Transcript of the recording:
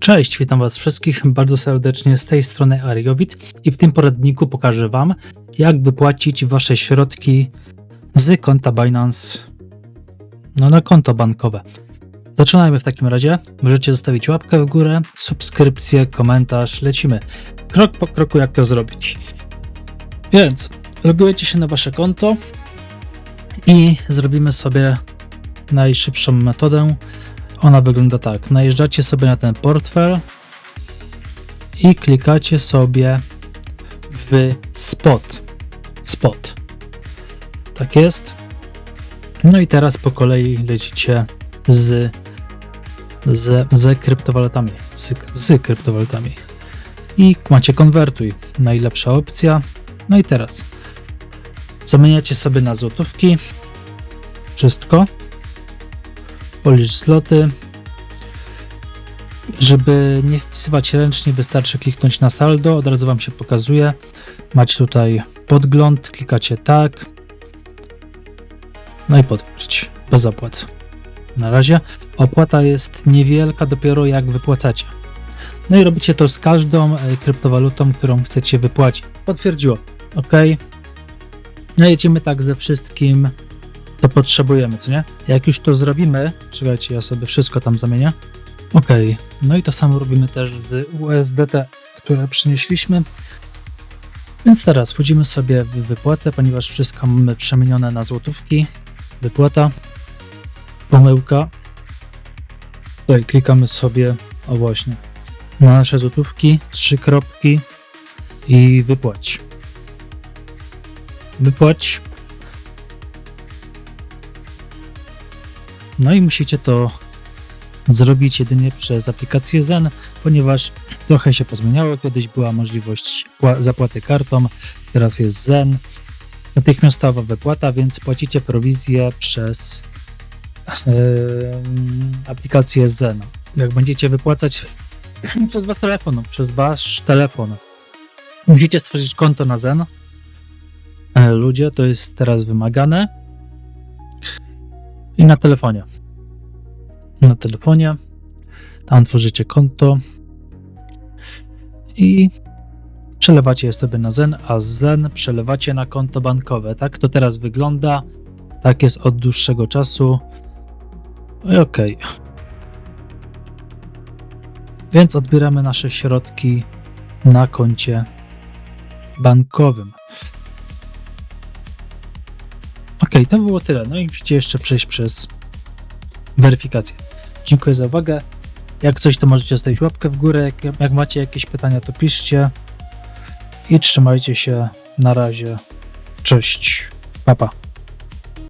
Cześć, witam Was wszystkich bardzo serdecznie z tej strony Ariowit i w tym poradniku pokażę Wam, jak wypłacić Wasze środki z konta Binance no, na konto bankowe. Zaczynajmy w takim razie. Możecie zostawić łapkę w górę, subskrypcję, komentarz, lecimy. Krok po kroku, jak to zrobić. Więc logujecie się na Wasze konto i zrobimy sobie najszybszą metodę. Ona wygląda tak. Najeżdżacie sobie na ten portfel i klikacie sobie w spot. Spot. Tak jest. No i teraz po kolei lecicie z, z, z kryptowalutami. Z, z kryptowalutami. I macie konwertuj. Najlepsza opcja. No i teraz zamieniacie sobie na złotówki. Wszystko policz zloty. Żeby nie wpisywać ręcznie, wystarczy kliknąć na saldo, od razu Wam się pokazuje. Macie tutaj podgląd, klikacie tak. No i potwierdź, bez opłat. Na razie opłata jest niewielka dopiero jak wypłacacie. No i robicie to z każdą e, kryptowalutą, którą chcecie wypłacić. Potwierdziło. OK. No jedziemy tak ze wszystkim to potrzebujemy, co nie? Jak już to zrobimy, czekajcie, ja sobie wszystko tam zamienię. Ok, no i to samo robimy też z USDT, które przynieśliśmy. Więc teraz wchodzimy sobie w wypłatę, ponieważ wszystko mamy przemienione na złotówki. Wypłata, pomyłka. Tutaj klikamy sobie, o właśnie, na nasze złotówki, trzy kropki i wypłać. Wypłać. No i musicie to zrobić jedynie przez aplikację Zen, ponieważ trochę się pozmieniało. Kiedyś była możliwość pła- zapłaty kartą, teraz jest Zen. Natychmiastowa wypłata, więc płacicie prowizję przez yy, aplikację Zen. Jak będziecie wypłacać przez was telefon, przez wasz telefon, musicie stworzyć konto na Zen. E, Ludzie, to jest teraz wymagane i na telefonie. Na telefonie. Tam tworzycie konto i przelewacie je sobie na Zen, a Zen przelewacie na konto bankowe. Tak to teraz wygląda. Tak jest od dłuższego czasu. Okej. Więc odbieramy nasze środki na koncie bankowym. Ok, to było tyle. No i musicie jeszcze przejść przez weryfikację. Dziękuję za uwagę. Jak coś, to możecie zostawić łapkę w górę. Jak, jak macie jakieś pytania, to piszcie. I trzymajcie się. Na razie. Cześć. Pa, pa.